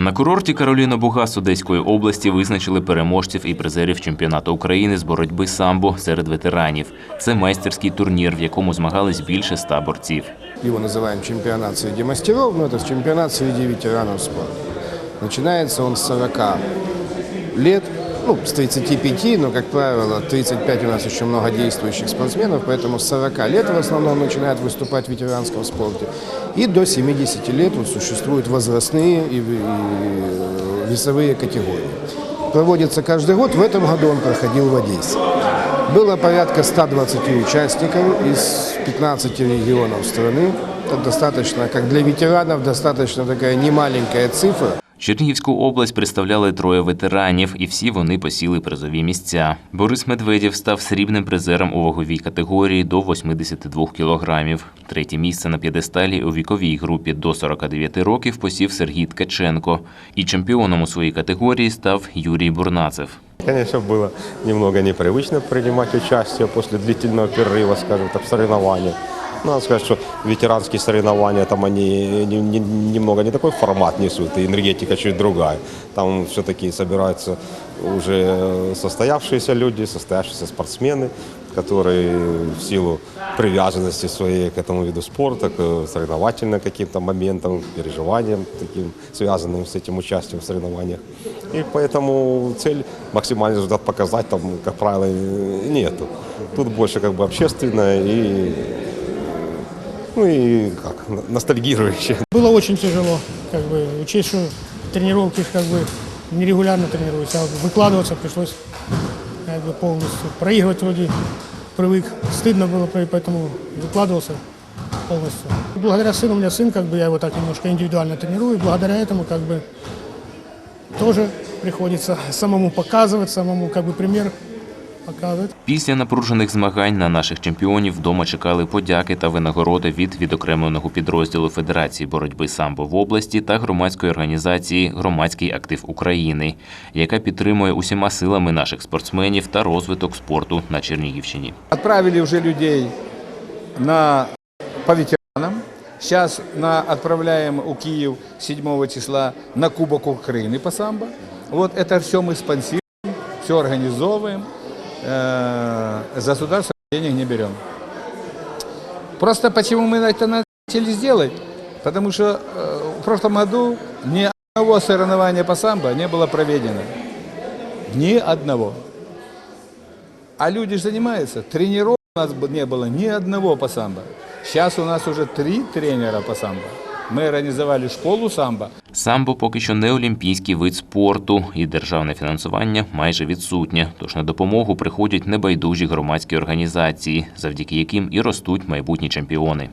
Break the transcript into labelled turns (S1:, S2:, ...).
S1: На курорті Кароліна Бугас Одеської області визначили переможців і призерів чемпіонату України з боротьби самбо серед ветеранів. Це майстерський турнір, в якому змагались більше ста борців.
S2: Його називаємо чемпіонат серед мастеров, але це чемпіонат серед ветеранів спорту. Починається он з 40 лет, ну, с 35, но, как правило, 35 у нас еще много действующих спортсменов, поэтому с 40 лет в основном начинают выступать в ветеранском спорте. И до 70 лет вот существуют возрастные и, и весовые категории. Проводится каждый год, в этом году он проходил в Одессе. Было порядка 120 участников из 15 регионов страны. Это достаточно, как для ветеранов, достаточно такая немаленькая цифра.
S1: Чернігівську область представляли троє ветеранів, і всі вони посіли призові місця. Борис Медведєв став срібним призером у ваговій категорії до 82 кілограмів. Третє місце на п'єдесталі у віковій групі до 49 років посів Сергій Ткаченко. І чемпіоном у своїй категорії став Юрій Бурнацев.
S3: Конечно, было немного непривычно принимать участие после длительного перерыва, скажем так, в соревнованиях. Ну, Надо сказать, что ветеранские соревнования, там они не- не- немного не такой формат несут, и энергетика чуть другая. Там все-таки собираются уже состоявшиеся люди, состоявшиеся спортсмены, которые в силу привязанности своей к этому виду спорта, к соревновательным каким-то моментам, переживаниям, таким, связанным с этим участием в соревнованиях. И поэтому цель максимальный результат показать там, как правило, нету. Тут больше как бы общественное и ну и как, ностальгирующее.
S4: Было очень тяжело, как бы, учесть, что тренировки как бы нерегулярно тренируюсь, а выкладываться пришлось как бы полностью. Проигрывать вроде привык, стыдно было, поэтому выкладывался полностью. Благодаря сыну, у меня сын, как бы я его так немножко индивидуально тренирую, и благодаря этому как бы тоже приходится самому показывать, самому как бы пример.
S1: Після напружених змагань на наших чемпіонів вдома чекали подяки та винагороди від відокремленого підрозділу Федерації боротьби самбо в області та громадської організації Громадський актив України, яка підтримує усіма силами наших спортсменів та розвиток спорту на Чернігівщині.
S5: Отправили уже людей на, по ветеранам. Сейчас на, отправляем у Киев 7 числа на Кубок Украины по самбо. Вот это все мы спонсируем, все организовываем. Э, за государство денег не берем. Просто почему мы это начали сделать? Потому что э, в прошлом году ни одного соревнования по самбо не было проведено. Ни одного. А люди занимаются. Тренеров у нас не было ни одного по самбо. Сейчас у нас уже три тренера по самбо. Мы організували школу самбо.
S1: Самбо поки що не олімпійський вид спорту, і державне фінансування майже відсутнє. Тож на допомогу приходять небайдужі громадські організації, завдяки яким і ростуть майбутні чемпіони.